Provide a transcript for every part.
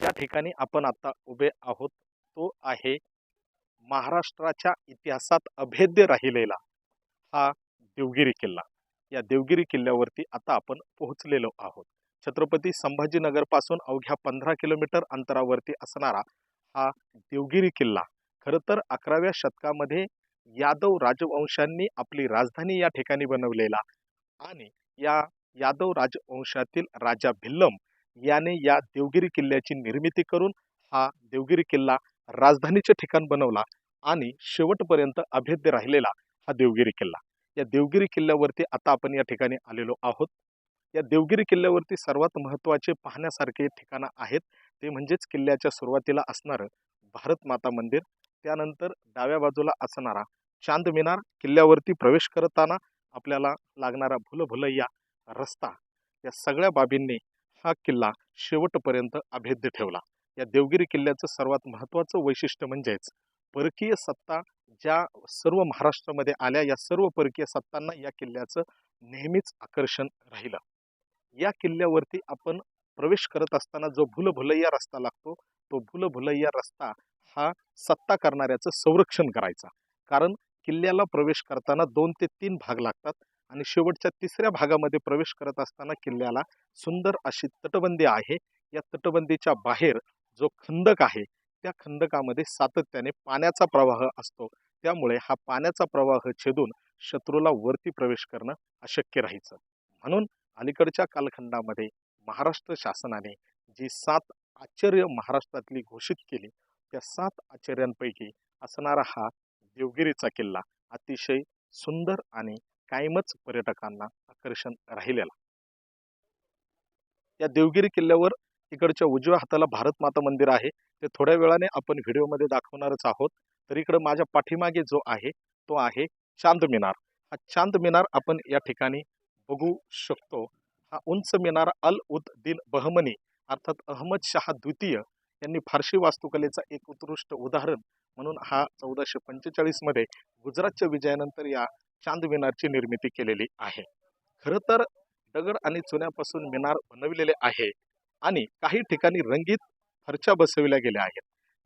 ज्या ठिकाणी आपण आता उभे आहोत तो आहे महाराष्ट्राच्या इतिहासात अभेद्य राहिलेला हा देवगिरी किल्ला. या देवगिरी किल्ल्यावरती आता आपण पोहोचलेलो आहोत. छत्रपती संभाजीनगरपासून अवघ्या पंधरा किलोमीटर अंतरावरती असणारा हा देवगिरी किल्ला खरं तर अकराव्या शतकामध्ये यादव राजवंशांनी आपली राजधानी या ठिकाणी बनवलेला आणि या यादव राजवंशातील राजा भिल्लम याने या देवगिरी किल्ल्याची निर्मिती करून हा देवगिरी किल्ला राजधानीचे ठिकाण बनवला आणि शेवटपर्यंत अभेद्य राहिलेला हा देवगिरी किल्ला. या देवगिरी किल्ल्यावरती आता आपण या ठिकाणी आलेलो आहोत. या देवगिरी किल्ल्यावरती सर्वात महत्त्वाचे पाहण्यासारखे ठिकाणं आहेत ते म्हणजेच किल्ल्याच्या सुरुवातीला असणारं भारत माता मंदिर त्यानंतर डाव्या बाजूला असणारा चांद मिनार किल्ल्यावरती प्रवेश करताना आपल्याला लागणारा भुलभुलैया रस्ता या सगळ्या बाबींनी हा किल्ला शेवटपर्यंत अभेद्य ठेवला. या देवगिरी किल्ल्याचं सर्वात महत्त्वाचं वैशिष्ट्य म्हणजेच परकीय सत्ता ज्या सर्व महाराष्ट्रामध्ये आल्या या सर्व परकीय सत्तांना या किल्ल्याचं नेहमीच आकर्षण राहिलं. या किल्ल्यावरती आपण प्रवेश करत असताना जो भुलभुलैया रस्ता लागतो तो भुलभुलैया रस्ता हा सत्ता करणाऱ्याचं संरक्षण करायचा. कारण किल्ल्याला प्रवेश करताना दोन ते तीन भाग लागतात. आणि शेवटच्या तिसऱ्या भागामध्ये प्रवेश करत असताना किल्ल्याला सुंदर अशी तटबंदी आहे. या तटबंदीच्या बाहेर जो खंदक आहे त्या खंदकामध्ये सातत्याने पाण्याचा प्रवाह असतो. त्यामुळे हा पाण्याचा प्रवाह छेदून शत्रूला वरती प्रवेश करणं अशक्य राहायचं. म्हणून अलीकडच्या कालखंडामध्ये महाराष्ट्र शासनाने जी सात आश्चर्य महाराष्ट्रातली घोषित केली त्या सात आश्चर्यांपैकी असणारा हा देवगिरीचा किल्ला अतिशय सुंदर आणि कायमच पर्यटकांना आकर्षण राहिलेला या देवगिरी किल्ल्यावर इकडच्या उजव्या हाताला भारत माता मंदिर आहे. ते थोड्या वेळाने आपण व्हिडिओमध्ये दाखवणारच आहोत. तर इकडं माझ्या पाठीमागे जो आहे तो आहे चांद मिनार. हा चांद मिनार आपण या ठिकाणी बघू शकतो. हा उंच मिनार अल उद दिन बहमनी अर्थात अहमद शहा द्वितीय यांनी फारशी वास्तुकलेचा एक उत्कृष्ट उदाहरण म्हणून हा चौदाशे पंचेचाळीसमध्ये गुजरातच्या विजयानंतर या चांद मिनारची निर्मिती केलेली आहे. खरं तर दगड आणि चुन्यापासून मिनार बनविलेले आहे आणि काही ठिकाणी रंगीत फरच्या बसविल्या गेल्या आहेत.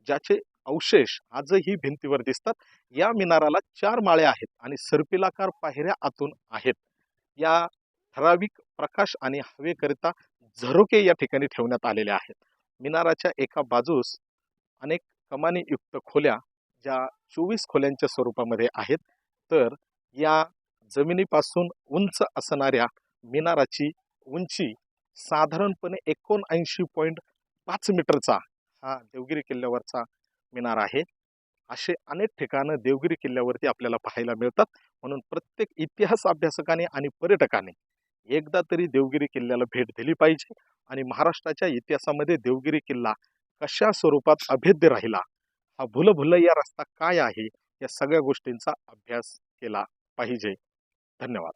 ज्याचे अवशेष आजही भिंतीवर दिसतात. या मिनाराला चार माळ्या आहेत आणि सर्पिलाकार पायऱ्या आतून आहेत. या ठराविक प्रकाश आणि हवेकरिता झरोके या ठिकाणी ठेवण्यात आलेले आहेत. मिनाराच्या एका बाजूस अनेक कमानीयुक्त खोल्या ज्या चोवीस खोल्यांच्या स्वरूपामध्ये आहेत. तर या जमिनीपासून उंच असणाऱ्या मिनाराची उंची साधारणपणे एकोणऐंशी पॉईंट पाच मीटरचा हा देवगिरी किल्ल्यावरचा मिनार आहे. असे अनेक ठिकाणं देवगिरी किल्ल्यावरती आपल्याला पाहायला मिळतात. म्हणून प्रत्येक इतिहास अभ्यासकाने आणि पर्यटकाने एकदा तरी देवगिरी किल्ल्याला भेट दिली पाहिजे आणि महाराष्ट्राच्या इतिहासामध्ये देवगिरी किल्ला कशा स्वरूपात अभेद्य राहिला हा भुलभुलैया रस्ता काय आहे या सगळ्या गोष्टींचा अभ्यास केला. पाहिजे. धन्यवाद.